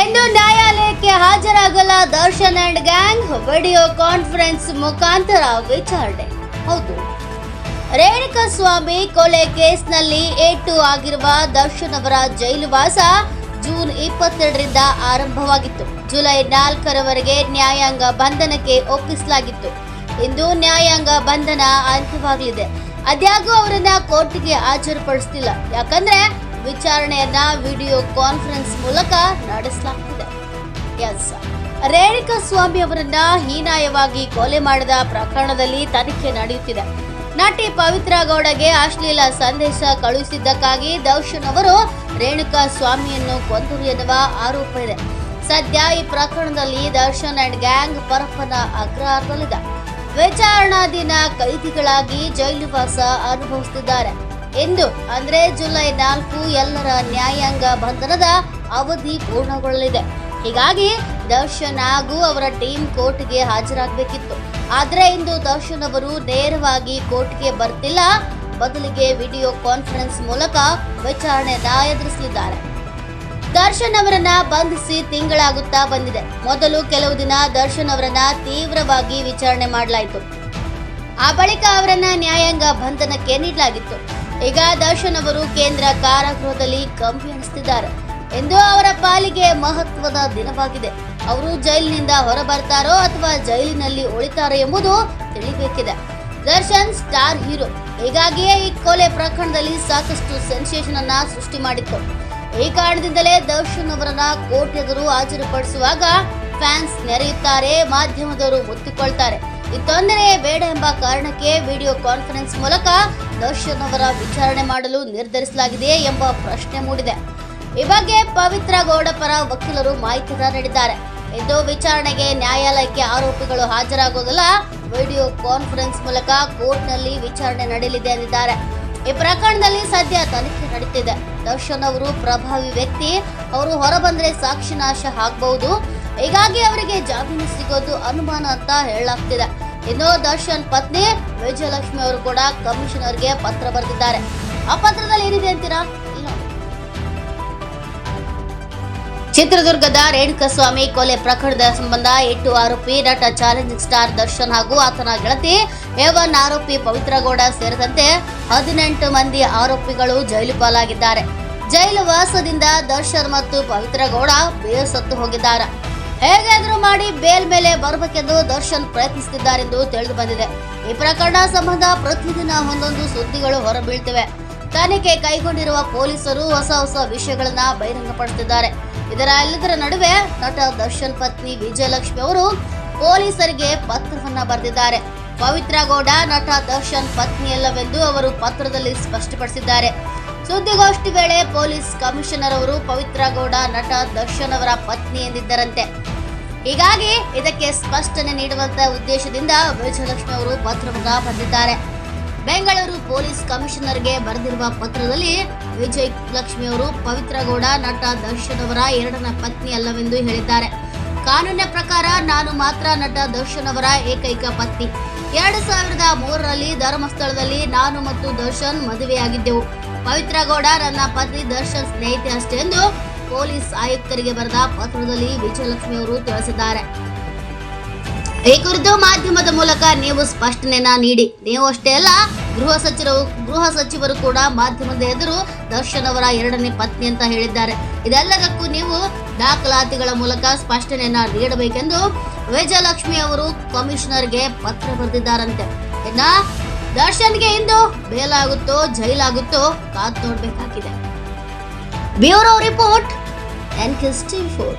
ಎಂದು ನ್ಯಾಯಾಲಯಕ್ಕೆ ಹಾಜರಾಗಲ್ಲ Darshan and gang video conference ಮುಖಾಂತರ ವಿಚಾರಣೆ. ಹೌದು. ರೇಣುಕಾ ಸ್ವಾಮಿ ಕೊಲೆ ಕೇಸ್ನಲ್ಲಿ ಏಟು ಆಗಿರುವ ದರ್ಶನ್ ಅವರ ಜೈಲುವಾಸ ಜೂನ್ ಇಪ್ಪತ್ತೆರಡರಿಂದ ಆರಂಭವಾಗಿತ್ತು. ಜುಲೈ ನಾಲ್ಕರವರೆಗೆ ನ್ಯಾಯಾಂಗ ಬಂಧನಕ್ಕೆ ಒಪ್ಪಿಸಲಾಗಿತ್ತು. ಇಂದು ನ್ಯಾಯಾಂಗ ಬಂಧನ ಅಂತ್ಯವಾಗಲಿದೆ. ಅದ್ಯಾಗೂ ಅವರನ್ನ ಕೋರ್ಟ್ಗೆ ಹಾಜರುಪಡಿಸ್ತಿಲ್ಲ. ಯಾಕಂದ್ರೆ ವಿಚಾರಣೆಯನ್ನ ವಿಡಿಯೋ ಕಾನ್ಫರೆನ್ಸ್ ಮೂಲಕ ನಡೆಸಲಾಗುತ್ತಿದೆ ಎಸ್. ರೇಣುಕಾ ಸ್ವಾಮಿ ಅವರನ್ನ ಹೀನಾಯವಾಗಿ ಕೊಲೆ ಮಾಡಿದ ಪ್ರಕರಣದಲ್ಲಿ ತನಿಖೆ ನಡೆಯುತ್ತಿದೆ. ನಟಿ ಪವಿತ್ರ ಗೌಡಗೆ ಅಶ್ಲೀಲ ಸಂದೇಶ ಕಳುಹಿಸಿದ್ದಕ್ಕಾಗಿ ದರ್ಶನ್ ಅವರು ರೇಣುಕಾ ಸ್ವಾಮಿಯನ್ನು ಕೊಂದರು ಎನ್ನುವ ಆರೋಪ ಇದೆ. ಸದ್ಯ ಈ ಪ್ರಕರಣದಲ್ಲಿ ದರ್ಶನ್ ಅಂಡ್ ಗ್ಯಾಂಗ್ ಪರಪ್ಪನ ಅಗ್ರಹಾರದಲ್ಲಿದೆ. ವಿಚಾರಣಾಧೀನ ಕೈದಿಗಳಾಗಿ ಜೈಲುವಾಸ ಅನುಭವಿಸುತ್ತಿದ್ದಾರೆ. ಎಂದು ಅಂದ್ರೆ ಜುಲೈ ನಾಲ್ಕು ಎಲ್ಲರ ನ್ಯಾಯಾಂಗ ಬಂಧನದ ಅವಧಿ ಪೂರ್ಣಗೊಳ್ಳಲಿದೆ. ಹೀಗಾಗಿ ದರ್ಶನ್ ಹಾಗೂ ಅವರ ಟೀಮ್ ಕೋರ್ಟ್ಗೆ ಹಾಜರಾಗಬೇಕಿತ್ತು. ಆದ್ರೆ ಇಂದು ದರ್ಶನ್ ಅವರು ನೇರವಾಗಿ ಕೋರ್ಟ್ಗೆ ಬರ್ತಿಲ್ಲ. ಬದಲಿಗೆ ವಿಡಿಯೋ ಕಾನ್ಫರೆನ್ಸ್ ಮೂಲಕ ವಿಚಾರಣೆ ಎದುರಿಸಲಿದ್ದಾರೆ ದರ್ಶನ್ ಅವರನ್ನ ಬಂಧಿಸಿ ತಿಂಗಳಾಗುತ್ತಾ ಬಂದಿದೆ. ಮೊದಲು ಕೆಲವು ದಿನ ದರ್ಶನ್ ಅವರನ್ನ ತೀವ್ರವಾಗಿ ವಿಚಾರಣೆ ಮಾಡಲಾಯಿತು. ಆ ಬಳಿಕ ಅವರನ್ನ ನ್ಯಾಯಾಂಗ ಬಂಧನಕ್ಕೆ ನೀಡಲಾಗಿತ್ತು. ಈಗ ದರ್ಶನ್ ಅವರು ಕೇಂದ್ರ ಕಾರಾಗೃಹದಲ್ಲಿ ಕಂಬಿ ಅನಿಸ್ತಿದ್ದಾರೆ ಎಂದು ಅವರ ಪಾಲಿಗೆ ಮಹತ್ವದ ದಿನವಾಗಿದೆ. ಅವರು ಜೈಲಿನಿಂದ ಹೊರಬರ್ತಾರೋ ಅಥವಾ ಜೈಲಿನಲ್ಲಿ ಉಳಿತಾರೋ ಎಂಬುದು ತಿಳಿಬೇಕಿದೆ. Darshan star hero. ಹೀಗಾಗಿಯೇ ಈ ಕೊಲೆ ಪ್ರಕರಣದಲ್ಲಿ ಸಾಕಷ್ಟು ಸೆನ್ಸೇಷನ್ ಅನ್ನ ಸೃಷ್ಟಿ ಮಾಡಿತ್ತು. ಈ ಕಾರಣದಿಂದಲೇ ದರ್ಶನ್ ಅವರನ್ನ ಕೋರ್ಟ್ ಎದುರು ಹಾಜರುಪಡಿಸುವಾಗ ಫ್ಯಾನ್ಸ್ ನೆರೆಯುತ್ತಾರೆ, ಮಾಧ್ಯಮದವರು ಮುತ್ತಿಕೊಳ್ತಾರೆ ಈ ತೊಂದರೆ ಬೇಡ ಎಂಬ ಕಾರಣಕ್ಕೆ ವಿಡಿಯೋ ಕಾನ್ಫರೆನ್ಸ್ ಮೂಲಕ ದರ್ಶನ್ ಅವರ ವಿಚಾರಣೆ ಮಾಡಲು ನಿರ್ಧರಿಸಲಾಗಿದೆ ಎಂಬ ಪ್ರಶ್ನೆ ಮೂಡಿದೆ. ಈ ಬಗ್ಗೆ ಪವಿತ್ರ ಗೌಡ ಪರ ವಕೀಲರು ಮಾಹಿತಿ ನೀಡಿದ್ದಾರೆ. ಇದು ವಿಚಾರಣೆಗೆ ನ್ಯಾಯಾಲಯಕ್ಕೆ ಆರೋಪಿಗಳು ಹಾಜರಾಗುವುದಿಲ್ಲ. ವಿಡಿಯೋ ಕಾನ್ಫರೆನ್ಸ್ ಮೂಲಕ ಕೋರ್ಟ್ನಲ್ಲಿ ವಿಚಾರಣೆ ನಡೆಯಲಿದೆ ಎಂದಿದ್ದಾರೆ. ಈ ಪ್ರಕರಣದಲ್ಲಿ ಸದ್ಯ ತನಿಖೆ ನಡೀತಿದೆ. ದರ್ಶನ್ ಅವರು ಪ್ರಭಾವಿ ವ್ಯಕ್ತಿ. ಅವರು ಹೊರಬಂದ್ರೆ ಸಾಕ್ಷಿ ನಾಶ ಆಗಬಹುದು. ಹೀಗಾಗಿ ಅವರಿಗೆ ಜಾಮೀನು ಸಿಗೋದು ಅನುಮಾನ ಅಂತ ಹೇಳಲಾಗ್ತಿದೆ. ಇನ್ನು ದರ್ಶನ್ ಪತ್ನಿ ವಿಜಯಲಕ್ಷ್ಮಿ ಅವರು ಕೂಡ ಕಮಿಷನರ್ಗೆ ಪತ್ರ ಬರೆದಿದ್ದಾರೆ. ಆ ಪತ್ರದಲ್ಲಿ ಏನಿದೆ ಅಂತೀರಾ. ಚಿತ್ರದುರ್ಗದ ರೇಣುಕಸ್ವಾಮಿ ಕೊಲೆ ಪ್ರಕರಣದ ಸಂಬಂಧ ಎಂಟು ಆರೋಪಿ ನಟ ಚಾಲೆಂಜಿಂಗ್ ಸ್ಟಾರ್ ದರ್ಶನ್ ಹಾಗೂ ಆತನ ಗೆಳತಿ ಎವನ್ ಆರೋಪಿ ಪವಿತ್ರಗೌಡ ಸೇರಿದಂತೆ ಹದಿನೆಂಟು ಮಂದಿ ಆರೋಪಿಗಳು ಜೈಲು ಪಾಲಾಗಿದ್ದಾರೆ. ಜೈಲು ವಾಸದಿಂದ ದರ್ಶನ್ ಮತ್ತು ಪವಿತ್ರಗೌಡ ಬೇಸತ್ತು ಹೋಗಿದ್ದಾರೆ. ಹೇಗಾದ್ರೂ ಮಾಡಿ ಬೇಲ್ ಮೇಲೆ ಬರಬೇಕೆಂದು ದರ್ಶನ್ ಪ್ರಯತ್ನಿಸುತ್ತಿದ್ದಾರೆಂದು ತಿಳಿದು ಬಂದಿದೆ. ಈ ಪ್ರಕರಣ ಸಂಬಂಧ ಪ್ರತಿದಿನ ಒಂದೊಂದು ಸುದ್ದಿಗಳು ಹೊರಬೀಳ್ತಿವೆ. ತನಿಖೆ ಕೈಗೊಂಡಿರುವ ಪೊಲೀಸರು ಹೊಸ ಹೊಸ ವಿಷಯಗಳನ್ನ ಬಹಿರಂಗಪಡಿಸುತ್ತಿದ್ದಾರೆ. ಇದರ ಎಲ್ಲದರ ನಡುವೆ ನಟ ದರ್ಶನ್ ಪತ್ನಿ ವಿಜಯಲಕ್ಷ್ಮಿ ಅವರು ಪೊಲೀಸರಿಗೆ ಪತ್ರವನ್ನ ಬರೆದಿದ್ದಾರೆ. ಪವಿತ್ರ ಗೌಡ ನಟ ದರ್ಶನ್ ಪತ್ನಿಯಲ್ಲವೆಂದು ಅವರು ಪತ್ರದಲ್ಲಿ ಸ್ಪಷ್ಟಪಡಿಸಿದ್ದಾರೆ. ಸುದ್ದಿಗೋಷ್ಠಿ ವೇಳೆ ಪೊಲೀಸ್ ಕಮಿಷನರ್ ಅವರು ಪವಿತ್ರ ಗೌಡ ನಟ ದರ್ಶನ್ ಅವರ ಪತ್ನಿ ಎಂದಿದ್ದರಂತೆ. ಹೀಗಾಗಿ ಇದಕ್ಕೆ ಸ್ಪಷ್ಟನೆ ನೀಡುವಂತ ಉದ್ದೇಶದಿಂದ ವಿಜಯಲಕ್ಷ್ಮಿ ಅವರು ಪತ್ರವನ್ನ ಬರೆದಿದ್ದಾರೆ ಬೆಂಗಳೂರು ಪೊಲೀಸ್ ಕಮಿಷನರ್ಗೆ ಬರೆದಿರುವ ಪತ್ರದಲ್ಲಿ ವಿಜಯ್ ಲಕ್ಷ್ಮಿ ಅವರು ಪವಿತ್ರ ಗೌಡ ನಟ ದರ್ಶನ್ ಅವರ ಎರಡನ ಪತ್ನಿ ಅಲ್ಲವೆಂದು ಹೇಳಿದ್ದಾರೆ. ಕಾನೂನಿನ ಪ್ರಕಾರ ನಾನು ಮಾತ್ರ ನಟ ದರ್ಶನ್ ಅವರ ಏಕೈಕ ಪತ್ನಿ. ಎರಡು ಸಾವಿರದ ಮೂರರಲ್ಲಿ ಧರ್ಮಸ್ಥಳದಲ್ಲಿ ನಾನು ಮತ್ತು ದರ್ಶನ್ ಮದುವೆಯಾಗಿದ್ದೆವು. ಪವಿತ್ರ ಗೌಡ ನನ್ನ ಪತ್ನಿ ದರ್ಶನ್ ಸ್ನೇಹಿತೆ ಅಷ್ಟೇ ಎಂದು ಪೊಲೀಸ್ ಆಯುಕ್ತರಿಗೆ ಬರೆದ ಪತ್ರದಲ್ಲಿ ವಿಜಯಲಕ್ಷ್ಮಿ ಅವರು ತಿಳಿಸಿದ್ದಾರೆ. ಈ ಕುರಿತು ಮಾಧ್ಯಮದ ಮೂಲಕ ನೀವು ಸ್ಪಷ್ಟನೆಯನ್ನ ನೀಡಿ. ನೀವು ಅಷ್ಟೇ ಅಲ್ಲ, ಗೃಹ ಸಚಿವರು ಗೃಹ ಸಚಿವರು ಕೂಡ ಮಾಧ್ಯಮದ ಎದುರು ದರ್ಶನ್ ಅವರ ಎರಡನೇ ಪತ್ನಿ ಅಂತ ಹೇಳಿದ್ದಾರೆ. ಇದೆಲ್ಲದಕ್ಕೂ ನೀವು ದಾಖಲಾತಿಗಳ ಮೂಲಕ ಸ್ಪಷ್ಟನೆಯನ್ನ ನೀಡಬೇಕೆಂದು ವಿಜಯಲಕ್ಷ್ಮಿ ಅವರು ಕಮಿಷನರ್ಗೆ ಪತ್ರ ಬರೆದಿದ್ದಾರಂತೆ. ಇನ್ನ ದರ್ಶನ್ಗೆ ಇಂದು ಬೇಲಾಗುತ್ತೋ ಜೈಲಾಗುತ್ತೋ ಕಾದ್ ನೋಡ್ಬೇಕಾಗಿದೆ. Bureau report N four